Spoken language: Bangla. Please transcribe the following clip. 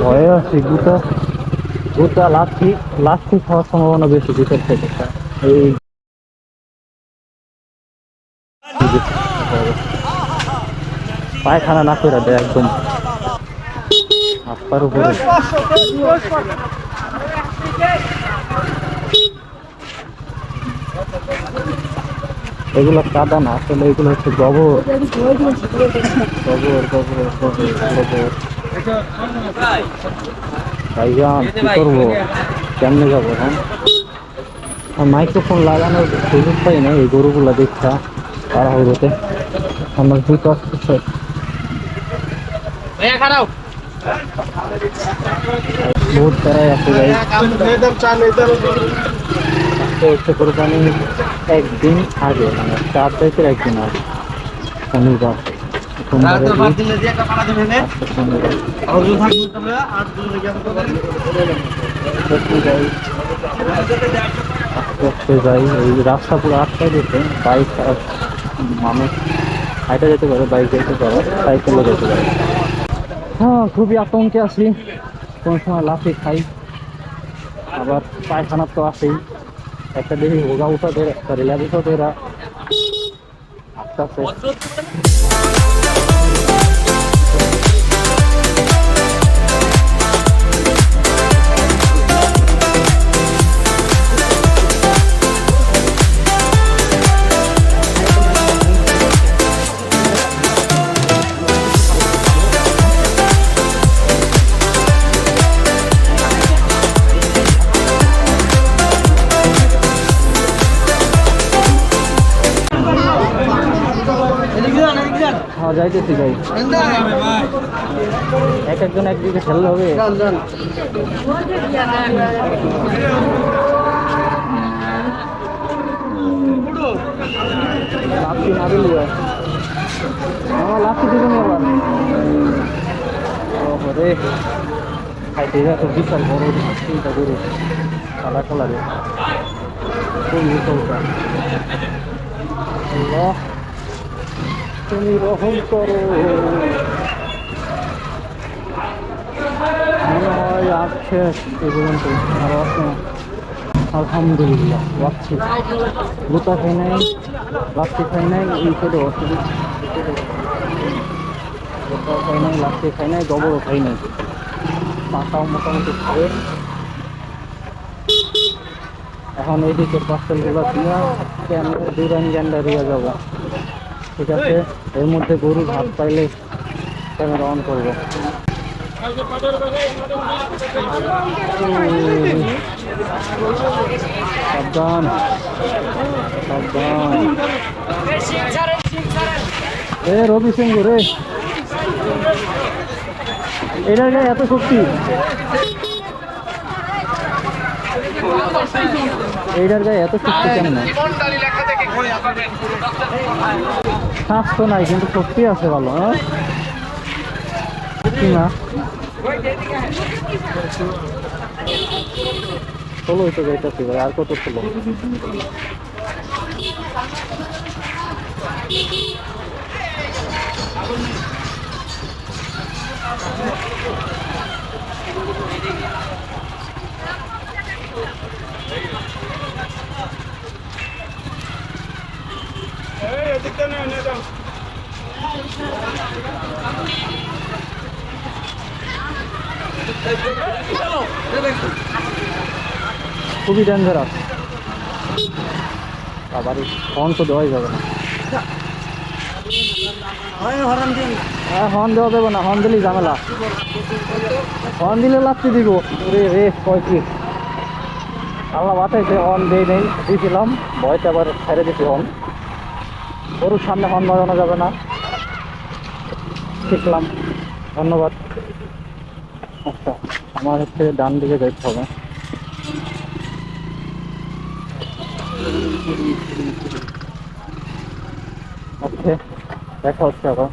ভয়ে আছে দুটো দুটা লাঠি লাঠি খাওয়ার সম্ভাবনা বেশি ভিতর থেকে। এই পায়খানা না করে দেয় একদম। হাত উপরে। এগুলো কাদা না, আসলে এগুলো হচ্ছে গোবর। গোবর গোবর গোবর গোবর। ভাইজান কি করব কেমনে যাব হ্যাঁ মাইক্রোফোন লাগানোর সুযোগ পাই না এই গরুগুলা দেখা তাড়াহুড়োতে আমার জুতো আসতেছে বহুত তারাই আছে যাই আজকে হচ্ছে কোরবানি একদিন আগে মানে চার তারিখের একদিন আগে শনিবার যাই। এই রাস্তা পুরো আটকাই দিতে বাইক মানুষ হাইটা যেতে পারে বাইক যেতে পারে সাইকেলও যেতে পারে। হ্যাঁ খুবই আতঙ্কে আছি। কোন সময় লাফি খাই। আবার পায়খানা তো আছেই। একটা দেখি ভোগা উঠা ধরে একটা রেলা উঠা ধরে আস্তে আস্তে হ্যাঁ যাইতেছি যাই। এক একজন একদিকে খেললে হবে। লাফি না দিলি আমার লাফি দিবেন আবার। ওরে, খাইতে যা তো বিশাল বড় চিন্তা করি। কালা কালারে চৌকা আল্লাহ। তুমি রহম করো। এই খাই নাই খাই নাই গোটা খাই নাই খাই নাই খাই নাই। মোটামুটি এখন এইদিকে পার্সেলগুলো দিয়ে ক্যামেরা দুরান গ্যান্ডা দিয়ে যাব। ঠিক আছে? এর মধ্যে গরু ভাত পাইলে ক্যামেরা অন করব? সাবধান সাবধান। এ, রবি সিংহ রে। এটার গায়ে এত শক্তি। এইটার গায়ে এত শক্তি কেন স্বাস্থ্য নাই, কিন্তু শক্তি আছে ভালো হ্যাঁ? না? ষোলোই তো যাইতেছি ভাই, আর কত ষোলো? খুবই ডেঞ্জারাস আবার ফোন তো দেওয়াই যাবে না। হ্যাঁ হর্ন দেওয়া যাবে না হর্ন দিলেই ঝামেলা। হর্ন দিলে লাগতে দিব। রে রে কি? আল্লাহ বাঁচাইছে হর্ন দেই নেই দিয়েছিলাম ভয়তে আবার ছেড়ে দিছি হর্ন গরুর সামনে হর্ন বাজানো যাবে না। শিখলাম। ধন্যবাদ। আচ্ছা আমার হচ্ছে ডান দিকে যেতে হবে। ওকে দেখা হচ্ছে আবার।